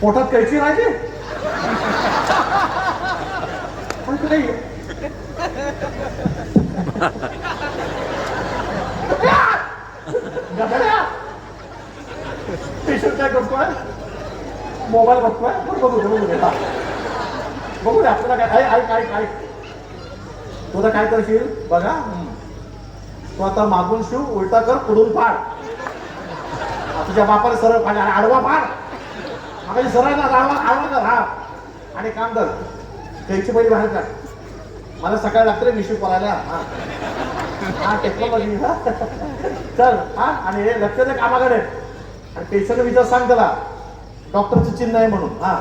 पोटात कैची राहायची पण काय करतोय? मोबाईल बघतोय? बरं बघू दे बघू दे. बघू दे आपल्याला काय ऐक ऐक ऐक ऐक तू आता काय करशील? बघा. तू आता मागून शिव उलटा कर पुढून फाड आ, तुझ्या बापाने सरळ फाड आणि आडवा फाड आता सरळ ना आडवा आडवा कर हा आणि काम कर त्यांची पहिली बाहेर का मला सकाळ लागतं मिशी करायला हा. हा टेक्नॉलॉजी हा. चल हा आणि हे लक्ष दे कामाकडे. आणि पेशंट विचार सांग त्याला. डॉक्टरचं चिन्ह आहे म्हणून हा.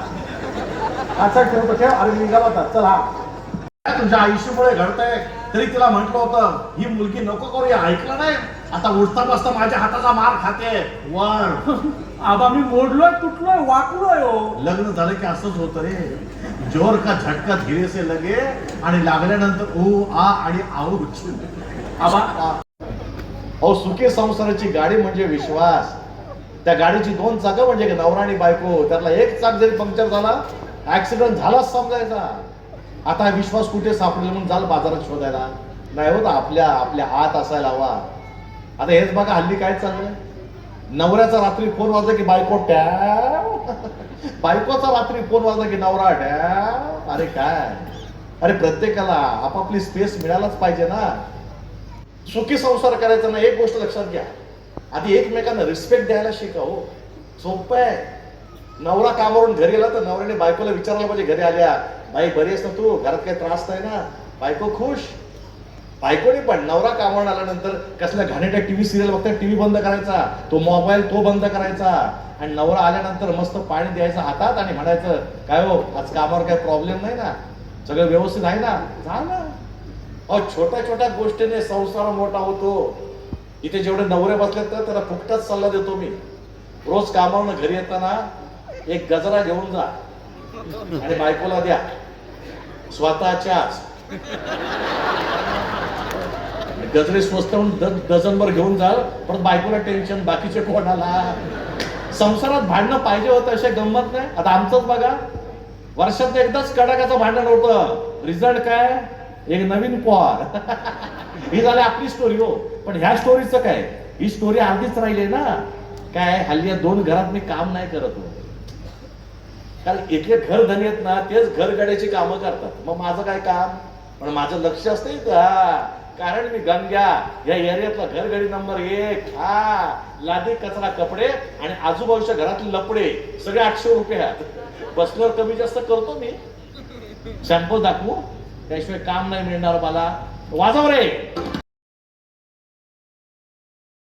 हा चल ठेवतो ठेव. अरे निघाला होता चल हा. तुझ्या आयुष्यामुळे घडतंय. तरी तिला म्हंटल होतं ही मुलगी नको करू हे ऐकलं नाही? आता उठता बसता माझ्या हाताचा मार खाते. वर. आबा मी मोडलोय तुटलोय वाकलोय हो. लग्न झालं की असंच होतं रे. जोर का झटका धीरे से लगे आणि लागल्यानंतर ओ आ आणि आऊच आबा. अहो सुखी संसाराची गाडी म्हणजे विश्वास. त्या गाडीची दोन चाकं म्हणजे नवरा आणि बायको. त्यातला एक चाक जरी पंक्चर झाला ऍक्सिडेंट झालाच समजायचा. आता हा विश्वास कुठे सापडेल म्हणून जाल बाजारात शोधायला? नाही होत आपल्या आपल्या हात असायला हवा. आता हेच बघा हल्ली काय चाललंय? नवऱ्याचा रात्री फोन वाजला की बायको टॅ बायकोचा रात्री फोन वाजला की नवरा टॅव अरे काय? अरे प्रत्येकाला आपापली स्पेस मिळायलाच पाहिजे ना. सुखी संसार करायचा ना एक गोष्ट लक्षात घ्या. आधी एकमेकांना रिस्पेक्ट द्यायला शिका हो. सोपं आहे. नवरा कामावरून घरी गेला तर नवऱ्याने बायकोला विचारायला पाहिजे घरी आल्या? बाई बरी आहेस ना तू? घरात काही त्रास नाही ना? बायको खुश? बायकोने पण नवरा कामावरून आल्यानंतर कसल्या घाणेट्या टीव्ही सिरियल बघता टीव्ही बंद करायचा तो मोबाईल तो बंद करायचा. आणि नवरा आल्यानंतर मस्त पाणी द्यायचं हातात आणि म्हणायचं काय हो आज कामावर काही प्रॉब्लेम नाही ना? सगळं व्यवस्थित आहे ना? झालं. अहो छोट्या छोट्या गोष्टीने संसार मोठा होतो. इथे जेवढे नवरे बसले तर त्याला फुकटाच सल्ला देतो मी. रोज कामावरून घरी येताना एक गजरा घेऊन जा. आणि बायकोला द्या. स्वतःच्याच गजरे स्वस्त होऊन डझनभर घेऊन जा. परत बायकोला टेन्शन बाकीचे कोणाला? संसारात भांडणं पाहिजे होतं असे गंमत नाही. आता आमचंच बघा. वर्षात एकदाच कडाक्याचं भांडण होतं. रिझल्ट काय? एक नवीन पॉर ही झाली आपली स्टोरी हो. पण ह्या स्टोरीचं काय? ही स्टोरी अर्धीच राहिली ना. काय? हल्ली या दोन घरात मी काम नाही करत हो. कारण इथले घर धनी आहेत ना तेच घर गाड्याची कामं करतात. मग माझं काय काम? पण माझं लक्ष असतं इथं, कारण मी गंग्या या एरियातला घरगडी नंबर एक. हा. लादी कचरा कपडे आणि आजूबाजूच्या घरातले लपडे. सगळे आठशे रुपये आहेत. बसल्यावर कमी जास्त करतो मी. शॅम्पू दाखवू. त्याशिवाय काम नाही मिळणार मला. वाजव रे.